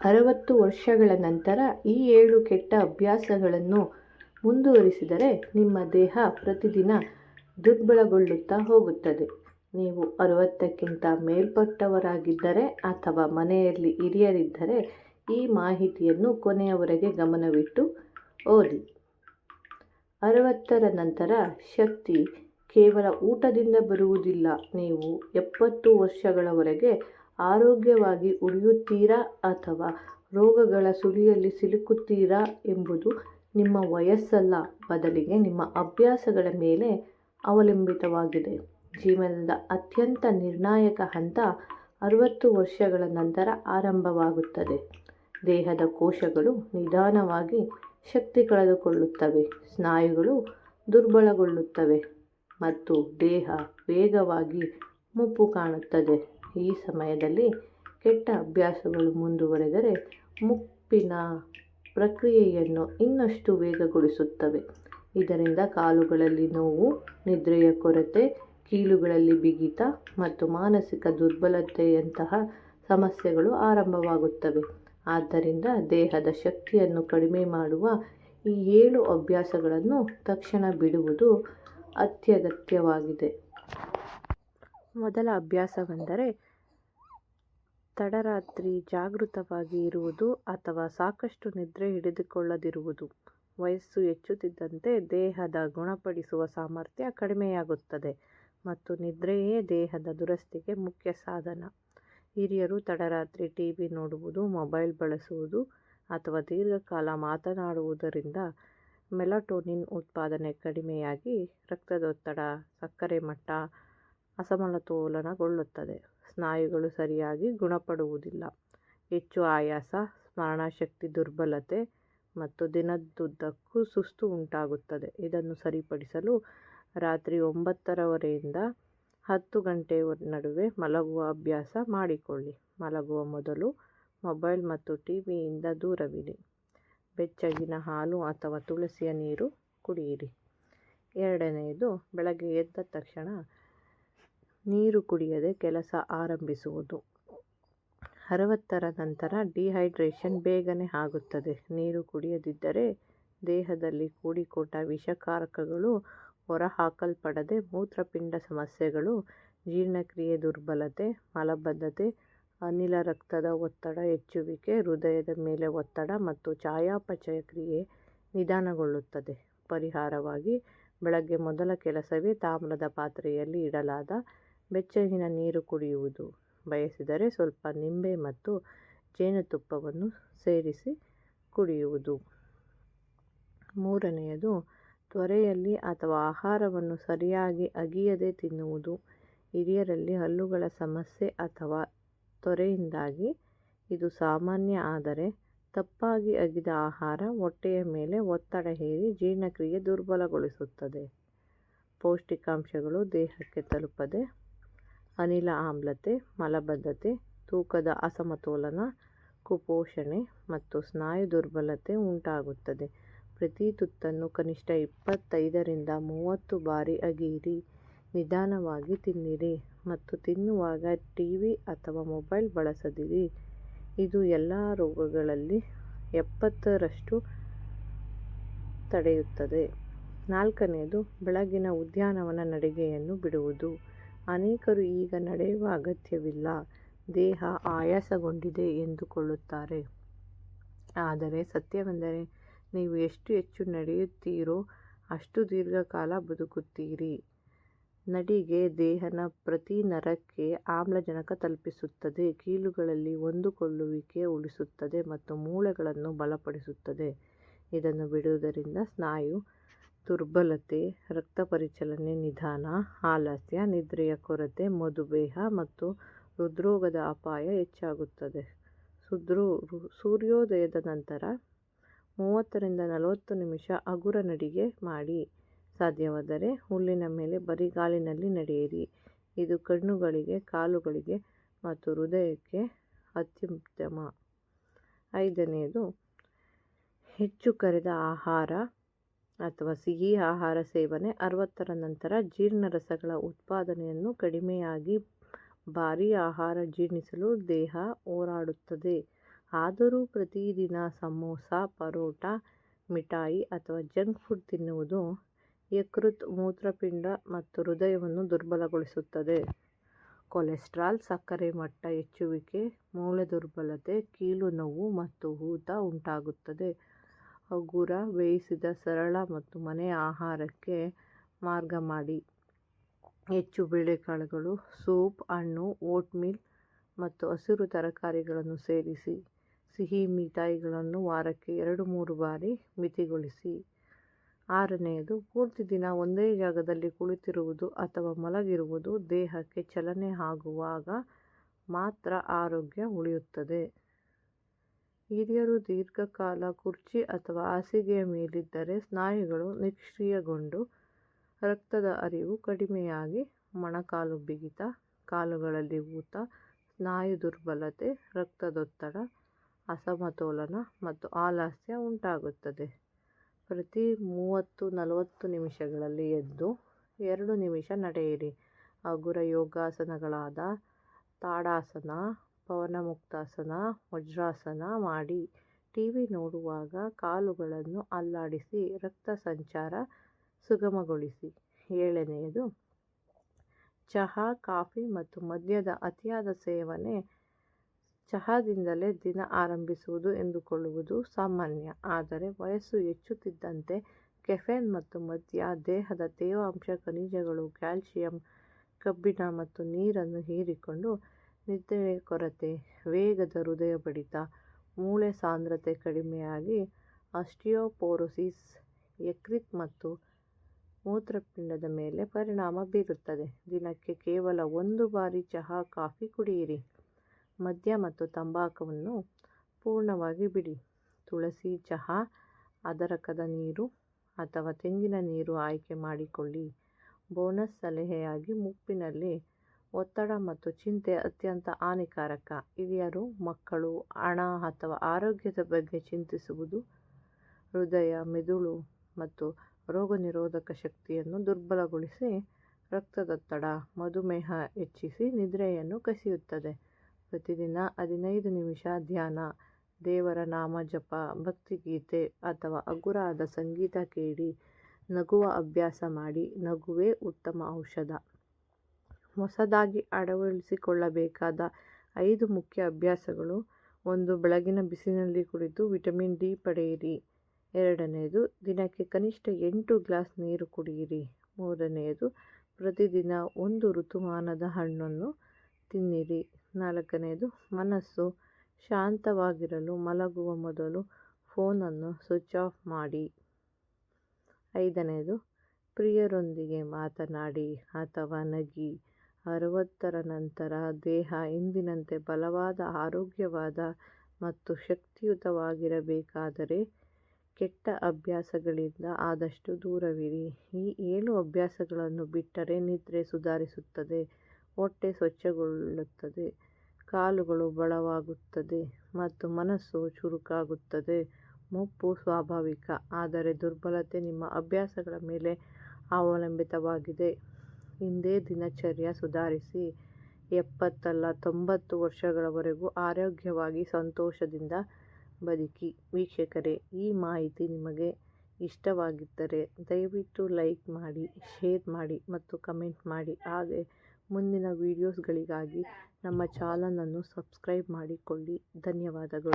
ಅರವತ್ತು ವರ್ಷಗಳ ನಂತರ ಈ ಏಳು ಕೆಟ್ಟ ಅಭ್ಯಾಸಗಳನ್ನು ಮುಂದುವರಿಸಿದರೆ ನಿಮ್ಮ ದೇಹ ಪ್ರತಿದಿನ ದುರ್ಬಲಗೊಳ್ಳುತ್ತಾ ಹೋಗುತ್ತದೆ. ನೀವು ಅರವತ್ತಕ್ಕಿಂತ ಮೇಲ್ಪಟ್ಟವರಾಗಿದ್ದರೆ ಅಥವಾ ಮನೆಯಲ್ಲಿ ಹಿರಿಯರಿದ್ದರೆ ಈ ಮಾಹಿತಿಯನ್ನು ಕೊನೆಯವರೆಗೆ ಗಮನವಿಟ್ಟು ಓದಿ. ಅರವತ್ತರ ನಂತರ ಶಕ್ತಿ ಕೇವಲ ಊಟದಿಂದ ಬರುವುದಿಲ್ಲ. ನೀವು ಎಪ್ಪತ್ತು ವರ್ಷಗಳವರೆಗೆ ಆರೋಗ್ಯವಾಗಿ ಉಳಿಯುತ್ತೀರಾ ಅಥವಾ ರೋಗಗಳ ಸುಳಿಯಲ್ಲಿ ಸಿಲುಕುತ್ತೀರಾ ಎಂಬುದು ನಿಮ್ಮ ವಯಸ್ಸಲ್ಲ, ಬದಲಿಗೆ ನಿಮ್ಮ ಅಭ್ಯಾಸಗಳ ಮೇಲೆ ಅವಲಂಬಿತವಾಗಿದೆ. ಜೀವನದ ಅತ್ಯಂತ ನಿರ್ಣಾಯಕ ಹಂತ ಅರವತ್ತು ವರ್ಷಗಳ ನಂತರ ಆರಂಭವಾಗುತ್ತದೆ. ದೇಹದ ಕೋಶಗಳು ನಿಧಾನವಾಗಿ ಶಕ್ತಿ ಕಳೆದುಕೊಳ್ಳುತ್ತವೆ, ಸ್ನಾಯುಗಳು ದುರ್ಬಲಗೊಳ್ಳುತ್ತವೆ ಮತ್ತು ದೇಹ ವೇಗವಾಗಿ ಮುಪ್ಪು ಕಾಣುತ್ತದೆ. ಈ ಸಮಯದಲ್ಲಿ ಕೆಟ್ಟ ಅಭ್ಯಾಸಗಳು ಮುಂದುವರೆದರೆ ಮುಪ್ಪಿನ ಪ್ರಕ್ರಿಯೆಯನ್ನು ಇನ್ನಷ್ಟು ವೇಗಗೊಳಿಸುತ್ತವೆ. ಇದರಿಂದ ಕಾಲುಗಳಲ್ಲಿ ನೋವು, ನಿದ್ರೆಯ ಕೊರತೆ, ಕೀಲುಗಳಲ್ಲಿ ಬಿಗಿತ ಮತ್ತು ಮಾನಸಿಕ ದುರ್ಬಲತೆಯಂತಹ ಸಮಸ್ಯೆಗಳು ಆರಂಭವಾಗುತ್ತವೆ. ಆದ್ದರಿಂದ ದೇಹದ ಶಕ್ತಿಯನ್ನು ಕಡಿಮೆ ಮಾಡುವ ಈ ಏಳು ಅಭ್ಯಾಸಗಳನ್ನು ತಕ್ಷಣ ಬಿಡುವುದು ಅತ್ಯಗತ್ಯವಾಗಿದೆ. ಮೊದಲ ಅಭ್ಯಾಸವೆಂದರೆ ತಡರಾತ್ರಿ ಜಾಗೃತವಾಗಿ ಇರುವುದು ಅಥವಾ ಸಾಕಷ್ಟು ನಿದ್ರೆ ಹಿಡಿದುಕೊಳ್ಳದಿರುವುದು. ವಯಸ್ಸು ಹೆಚ್ಚುತ್ತಿದ್ದಂತೆ ದೇಹದ ಗುಣಪಡಿಸುವ ಸಾಮರ್ಥ್ಯ ಕಡಿಮೆಯಾಗುತ್ತದೆ ಮತ್ತು ನಿದ್ರೆಯೇ ದೇಹದ ದುರಸ್ತಿಗೆ ಮುಖ್ಯ ಸಾಧನ. ಹಿರಿಯರು ತಡರಾತ್ರಿ ಟಿವಿ ನೋಡುವುದು, ಮೊಬೈಲ್ ಬಳಸುವುದು ಅಥವಾ ದೀರ್ಘಕಾಲ ಮಾತನಾಡುವುದರಿಂದ ಮೆಲಟೋನಿನ್ ಉತ್ಪಾದನೆ ಕಡಿಮೆಯಾಗಿ ರಕ್ತದೊತ್ತಡ, ಸಕ್ಕರೆ ಮಟ್ಟ ಅಸಮತೋಲನಗೊಳ್ಳುತ್ತದೆ. ಸ್ನಾಯುಗಳು ಸರಿಯಾಗಿ ಗುಣಪಡುವುದಿಲ್ಲ. ಹೆಚ್ಚು ಆಯಾಸ, ಸ್ಮರಣಶಕ್ತಿ, ದುರ್ಬಲತೆ ಮತ್ತು ದಿನದುದ್ದಕ್ಕೂ ಸುಸ್ತು ಉಂಟಾಗುತ್ತದೆ. ಇದನ್ನು ಸರಿಪಡಿಸಲು ರಾತ್ರಿ ಒಂಬತ್ತರವರೆಯಿಂದ ಹತ್ತು ಗಂಟೆ ನಡುವೆ ಮಲಗುವ ಅಭ್ಯಾಸ ಮಾಡಿಕೊಳ್ಳಿ. ಮಲಗುವ ಮೊದಲು ಮೊಬೈಲ್ ಮತ್ತು ಟಿ ವಿಯಿಂದ ದೂರವಿರಿ. ಬೆಚ್ಚಗಿನ ಹಾಲು ಅಥವಾ ತುಳಸಿಯ ನೀರು ಕುಡಿಯಿರಿ. ಎರಡನೆಯದು, ಬೆಳಗ್ಗೆ ಎದ್ದ ತಕ್ಷಣ ನೀರು ಕುಡಿಯದೆ ಕೆಲಸ ಆರಂಭಿಸುವುದು. ಅರವತ್ತರ ನಂತರ ಡಿಹೈಡ್ರೇಷನ್ ಬೇಗನೆ ಆಗುತ್ತದೆ. ನೀರು ಕುಡಿಯದಿದ್ದರೆ ದೇಹದಲ್ಲಿ ಕೂಡಿಕೊಂಡ ವಿಷಕಾರಕಗಳು ಹೊರಹಾಕಲ್ಪಡದೆ ಮೂತ್ರಪಿಂಡ ಸಮಸ್ಯೆಗಳು, ಜೀರ್ಣಕ್ರಿಯೆ ದುರ್ಬಲತೆ, ಮಲಬದ್ಧತೆ, ಅನಿಲ ರಕ್ತದ ಒತ್ತಡ ಹೆಚ್ಚುವಿಕೆ, ಹೃದಯದ ಮೇಲೆ ಒತ್ತಡ ಮತ್ತು ಚಯಾಪಚಯ ಕ್ರಿಯೆ ನಿಧಾನಗೊಳ್ಳುತ್ತದೆ. ಪರಿಹಾರವಾಗಿ ಬೆಳಗ್ಗೆ ಮೊದಲ ಕೆಲಸವೇ ತಾಮ್ರದ ಪಾತ್ರೆಯಲ್ಲಿ ಇಡಲಾದ ಬೆಚ್ಚಗಿನ ನೀರು ಕುಡಿಯುವುದು ಬಯಸಿದರೆ ಸ್ವಲ್ಪ ನಿಂಬೆ ಮತ್ತು ಜೇನುತುಪ್ಪವನ್ನು ಸೇರಿಸಿ ಕುಡಿಯುವುದು. ಮೂರನೆಯದು, ತ್ವರೆಯಲ್ಲಿ ಅಥವಾ ಆಹಾರವನ್ನು ಸರಿಯಾಗಿ ಅಗಿಯದೆ ತಿನ್ನುವುದು. ಹಿರಿಯರಲ್ಲಿ ಹಲ್ಲುಗಳ ಸಮಸ್ಯೆ ಅಥವಾ ತೊರೆಯಿಂದಾಗಿ ಇದು ಸಾಮಾನ್ಯ, ಆದರೆ ತಪ್ಪಾಗಿ ಅಗಿದ ಆಹಾರ ಹೊಟ್ಟೆಯ ಮೇಲೆ ಒತ್ತಡ ಹೇರಿ ಜೀರ್ಣಕ್ರಿಯೆ ದುರ್ಬಲಗೊಳಿಸುತ್ತದೆ. ಪೌಷ್ಟಿಕಾಂಶಗಳು ದೇಹಕ್ಕೆ ತಲುಪದೆ ಅನಿಲ ಆಮ್ಲತೆ, ಮಲಬದ್ಧತೆ, ತೂಕದ ಅಸಮತೋಲನ, ಕುಪೋಷಣೆ ಮತ್ತು ಸ್ನಾಯು ದುರ್ಬಲತೆ ಉಂಟಾಗುತ್ತದೆ. ಪ್ರತಿ ತುತ್ತನ್ನು ಕನಿಷ್ಠ ಇಪ್ಪತ್ತೈದರಿಂದ ಮೂವತ್ತು ಬಾರಿ ಅಗಿಯಿರಿ ನಿಧಾನವಾಗಿ ತಿನ್ನಿರಿ ಮತ್ತು ತಿನ್ನುವಾಗ ಟಿವಿ ಅಥವಾ ಮೊಬೈಲ್ ಬಳಸದಿರಿ. ಇದು ಎಲ್ಲ ರೋಗಗಳಲ್ಲಿ ಎಪ್ಪತ್ತರಷ್ಟು ತಡೆಯುತ್ತದೆ. ನಾಲ್ಕನೆಯದು, ಬೆಳಗಿನ ಉದ್ಯಾನವನ ನಡಿಗೆಯನ್ನು ಬಿಡುವುದು. ಅನೇಕರು ಈಗ ನಡೆಯುವ ಅಗತ್ಯವಿಲ್ಲ. ದೇಹ ಆಯಾಸಗೊಂಡಿದೆ ಎಂದುಕೊಳ್ಳುತ್ತಾರೆ. ಆದರೆ ಸತ್ಯವೆಂದರೆ ನೀವು ಎಷ್ಟು ಹೆಚ್ಚು ನಡೆಯುತ್ತೀರೋ ಅಷ್ಟು ದೀರ್ಘಕಾಲ ಬದುಕುತ್ತೀರಿ. ನಡಿಗೆ ದೇಹನ ಪ್ರತಿ ನರಕ್ಕೆ ಆಮ್ಲಜನಕ ತಲುಪಿಸುತ್ತದೆ. ಕೀಲುಗಳಲ್ಲಿ ಹೊಂದಿಕೊಳ್ಳುವಿಕೆ ಉಳಿಸುತ್ತದೆ ಮತ್ತು ಮೂಳೆಗಳನ್ನು ಬಲಪಡಿಸುತ್ತದೆ. ಇದನ್ನು ಬಿಡುವುದರಿಂದ ಸ್ನಾಯು ದುರ್ಬಲತೆ, ರಕ್ತ ಪರಿಚಲನೆ ನಿಧಾನ, ಆಲಸ್ಯ, ನಿದ್ರೆಯ ಕೊರತೆ, ಮಧುಮೇಹ ಮತ್ತು ಹೃದ್ರೋಗದ ಅಪಾಯ ಹೆಚ್ಚಾಗುತ್ತದೆ. ಸೂರ್ಯೋದಯದ ನಂತರ ಮೂವತ್ತರಿಂದ ನಲವತ್ತು ನಿಮಿಷ ಹಗುರ ನಡಿಗೆ ಮಾಡಿ. ಸಾಧ್ಯವಾದರೆ ಹುಲ್ಲಿನ ಮೇಲೆ ಬರಿಗಾಲಿನಲ್ಲಿ ನಡೆಯಿರಿ. ಇದು ಕಣ್ಣುಗಳಿಗೆ, ಕಾಲುಗಳಿಗೆ ಮತ್ತು ಹೃದಯಕ್ಕೆ ಅತ್ಯುತ್ತಮ. ಐದನೆಯದು ಹೆಚ್ಚು ಕರೆದ ಆಹಾರ ಅಥವಾ ಸಿಹಿ ಆಹಾರ ಸೇವನೆ ಅರವತ್ತರ ನಂತರ ಜೀರ್ಣರಸಗಳ ಉತ್ಪಾದನೆಯನ್ನು ಕಡಿಮೆಯಾಗಿ ಭಾರೀ ಆಹಾರ ಜೀರ್ಣಿಸಲು ದೇಹ ಹೋರಾಡುತ್ತದೆ ಆದರೂ ಪ್ರತಿದಿನ ಸಮೋಸ, ಪರೋಟ, ಮಿಠಾಯಿ ಅಥವಾ ಜಂಕ್ ಫುಡ್ ತಿನ್ನುವುದು ಯಕೃತ್, ಮೂತ್ರಪಿಂಡ ಮತ್ತು ಹೃದಯವನ್ನು ದುರ್ಬಲಗೊಳಿಸುತ್ತದೆ. ಕೊಲೆಸ್ಟ್ರಾಲ್ ಸಕ್ಕರೆ ಮಟ್ಟ ಹೆಚ್ಚುವಿಕೆ, ಮೂಳೆ ದುರ್ಬಲತೆ, ಕೀಲು ನೋವು ಮತ್ತು ಊತ ಉಂಟಾಗುತ್ತದೆ. ಹಗುರ, ಬೇಯಿಸಿದ ಸರಳ ಮತ್ತು ಮನೆಯ ಆಹಾರಕ್ಕೆ ಮಾರ್ಗ ಮಾಡಿ. ಹೆಚ್ಚು ಬೇಳೆಕಾಳುಗಳು, ಸೂಪ್, ಹಣ್ಣು, ಓಟ್ಮೀಲ್ ಮತ್ತು ಹಸಿರು ತರಕಾರಿಗಳನ್ನು ಸೇರಿಸಿ. ಸಿಹಿ ಮಿಠಾಯಿಗಳನ್ನು ವಾರಕ್ಕೆ ಎರಡು-ಮೂರು ಬಾರಿ ಮಿತಿಗೊಳಿಸಿ. ಆರನೆಯದು ಪೂರ್ತಿ ದಿನ ಒಂದೇ ಜಾಗದಲ್ಲಿ ಕುಳಿತಿರುವುದು ಅಥವಾ ಮಲಗಿರುವುದು ದೇಹಕ್ಕೆ ಚಲನೆ ಆಗುವಾಗ ಮಾತ್ರ ಆರೋಗ್ಯ ಉಳಿಯುತ್ತದೆ. ಹಿರಿಯರು ದೀರ್ಘಕಾಲ ಕುರ್ಚಿ ಅಥವಾ ಹಾಸಿಗೆಯ ಮೇಲಿದ್ದರೆ ಸ್ನಾಯುಗಳು ನಿಷ್ಕ್ರಿಯಗೊಂಡು ರಕ್ತದ ಹರಿವು ಕಡಿಮೆಯಾಗಿ ಮೊಣಕಾಲು ಬಿಗಿತ, ಕಾಲುಗಳಲ್ಲಿ ಊತ, ಸ್ನಾಯು ದುರ್ಬಲತೆ, ರಕ್ತದೊತ್ತಡ, ಅಸಮತೋಲನ ಮತ್ತು ಆಲಸ್ಯ ಉಂಟಾಗುತ್ತದೆ. ಪ್ರತಿ ಮೂವತ್ತು-ನಲವತ್ತು ನಿಮಿಷಗಳಲ್ಲಿ ಎದ್ದು ಎರಡು ನಿಮಿಷ ನಡೆಯಿರಿ. ಹಗುರ ಯೋಗಾಸನಗಳಾದ ತಾಡಾಸನ, ಪವನಮುಕ್ತಾಸನ, ವಜ್ರಾಸನ ಮಾಡಿ. ಟಿವಿ ನೋಡುವಾಗ ಕಾಲುಗಳನ್ನು ಅಲ್ಲಾಡಿಸಿ ರಕ್ತ ಸಂಚಾರ ಸುಗಮಗೊಳಿಸಿ. ಏಳನೆಯದು ಚಹಾ, ಕಾಫಿ ಮತ್ತು ಮದ್ಯದ ಅತಿಯಾದ ಸೇವನೆ ಚಹಾದಿಂದಲೇ ದಿನ ಆರಂಭಿಸುವುದು ಎಂದುಕೊಳ್ಳುವುದು ಸಾಮಾನ್ಯ. ಆದರೆ ವಯಸ್ಸು ಹೆಚ್ಚುತ್ತಿದ್ದಂತೆ ಕೆಫೆನ್ ಮತ್ತು ಮದ್ಯ ದೇಹದ ತೇವಾಂಶ, ಖನಿಜಗಳು, ಕ್ಯಾಲ್ಸಿಯಂ, ಕಬ್ಬಿಣ ಮತ್ತು ನೀರನ್ನು ಹೀರಿಕೊಂಡು ನಿದ್ರೆ ಕೊರತೆ, ವೇಗದ ಹೃದಯ ಬಡಿತ, ಮೂಳೆ ಸಾಂದ್ರತೆ ಕಡಿಮೆಯಾಗಿ ಆಸ್ಟಿಯೋಪೋರೋಸಿಸ್ ಯಕೃತ್ ಮತ್ತು ಮೂತ್ರಪಿಂಡದ ಮೇಲೆ ಪರಿಣಾಮ ಬೀರುತ್ತದೆ. ದಿನಕ್ಕೆ ಕೇವಲ ಒಂದು ಬಾರಿ ಚಹಾ, ಕಾಫಿ ಕುಡಿಯಿರಿ. ಮದ್ಯ ಮತ್ತು ತಂಬಾಕುವನ್ನು ಪೂರ್ಣವಾಗಿ ಬಿಡಿ. ತುಳಸಿ ಚಹಾ, ಅದರಕದ ನೀರು ಅಥವಾ ತೆಂಗಿನ ನೀರು ಆಯ್ಕೆ ಮಾಡಿಕೊಳ್ಳಿ. ಬೋನಸ್ ಸಲಹೆಯಾಗಿ ಮುಪ್ಪಿನಲ್ಲಿ ಒತ್ತಡ ಮತ್ತು ಚಿಂತೆ ಅತ್ಯಂತ ಹಾನಿಕಾರಕ. ಹಿರಿಯರು, ಮಕ್ಕಳು ಹಣ ಅಥವಾ ಆರೋಗ್ಯದ ಬಗ್ಗೆ ಚಿಂತಿಸುವುದು ಹೃದಯ, ಮೆದುಳು ಮತ್ತು ರೋಗನಿರೋಧಕ ಶಕ್ತಿಯನ್ನು ದುರ್ಬಲಗೊಳಿಸಿ ರಕ್ತದೊತ್ತಡ, ಮಧುಮೇಹ ಹೆಚ್ಚಿಸಿ ನಿದ್ರೆಯನ್ನು ಕಸಿಯುತ್ತದೆ. ಪ್ರತಿದಿನ ಹದಿನೈದು ನಿಮಿಷ ಧ್ಯಾನ, ದೇವರ ನಾಮ ಜಪ ಭಕ್ತಿಗೀತೆ ಅಥವಾ ಹಗುರಾದ ಸಂಗೀತ ಕೇಳಿ ನಗುವ ಅಭ್ಯಾಸ ಮಾಡಿ. ನಗುವೇ ಉತ್ತಮ ಔಷಧ. ಹೊಸದಾಗಿ ಅಳವಡಿಸಿಕೊಳ್ಳಬೇಕಾದ ಐದು ಮುಖ್ಯ ಅಭ್ಯಾಸಗಳು ಒಂದು, ಬೆಳಗಿನ ಬಿಸಿನಲ್ಲಿ ಕುಡಿದು ವಿಟಮಿನ್ ಡಿ ಪಡೆಯಿರಿ. ಎರಡನೆಯದು ದಿನಕ್ಕೆ ಕನಿಷ್ಠ ಎಂಟು ಗ್ಲಾಸ್ ನೀರು ಕುಡಿಯಿರಿ. ಮೂರನೆಯದು ಪ್ರತಿದಿನ ಒಂದು ಋತುಮಾನದ ಹಣ್ಣನ್ನು ತಿನ್ನಿರಿ. ನಾಲ್ಕನೆಯದು ಮನಸ್ಸು ಶಾಂತವಾಗಿರಲು ಮಲಗುವ ಮೊದಲು ಫೋನನ್ನು ಸ್ವಿಚ್ ಆಫ್ ಮಾಡಿ. ಐದನೆಯದು ಪ್ರಿಯರೊಂದಿಗೆ ಮಾತನಾಡಿ ಅಥವಾ ನಗಿ. ಅರವತ್ತರ ನಂತರ ದೇಹ ಎಂದಿನಂತೆ ಬಲವಾದ, ಆರೋಗ್ಯವಾದ ಮತ್ತು ಶಕ್ತಿಯುತವಾಗಿರಬೇಕಾದರೆ ಕೆಟ್ಟ ಅಭ್ಯಾಸಗಳಿಂದ ಆದಷ್ಟು ದೂರವಿರಿ. ಈ ಏಳು ಅಭ್ಯಾಸಗಳನ್ನು ಬಿಟ್ಟರೆ ನಿದ್ರೆ ಸುಧಾರಿಸುತ್ತದೆ, ಹೊಟ್ಟೆ ಸ್ವಚ್ಛಗೊಳ್ಳುತ್ತದೆ, ಕಾಲುಗಳು ಬಲವಾಗುತ್ತದೆ ಮತ್ತು ಮನಸ್ಸು ಚುರುಕಾಗುತ್ತದೆ. ಮುಪ್ಪು ಸ್ವಾಭಾವಿಕ, ಆದರೆ ದುರ್ಬಲತೆ ನಿಮ್ಮ ಅಭ್ಯಾಸಗಳ ಮೇಲೆ ಅವಲಂಬಿತವಾಗಿದೆ. ಇಂದೇ ದಿನಚರ್ಯ ಸುಧಾರಿಸಿ. ಎಪ್ಪತ್ತಲ್ಲ ತೊಂಬತ್ತು ವರ್ಷಗಳವರೆಗೂ ಆರೋಗ್ಯವಾಗಿ ಸಂತೋಷದಿಂದ ಬದುಕಿ. ವೀಕ್ಷಕರೇ, ಈ ಮಾಹಿತಿ ನಿಮಗೆ ಇಷ್ಟವಾಗಿದ್ದರೆ ದಯವಿಟ್ಟು ಲೈಕ್ ಮಾಡಿ, ಶೇರ್ ಮಾಡಿ ಮತ್ತು ಕಮೆಂಟ್ ಮಾಡಿ. ಹಾಗೆ ಮುಂದಿನ ವೀಡಿಯೋಸ್ಗಳಿಗಾಗಿ ನಮ್ಮ ಚಾಲನನ್ನು ಅನ್ನು ಸಬ್ಸ್ಕ್ರೈಬ್ ಮಾಡಿಕೊಳ್ಳಿ. ಧನ್ಯವಾದಗಳು.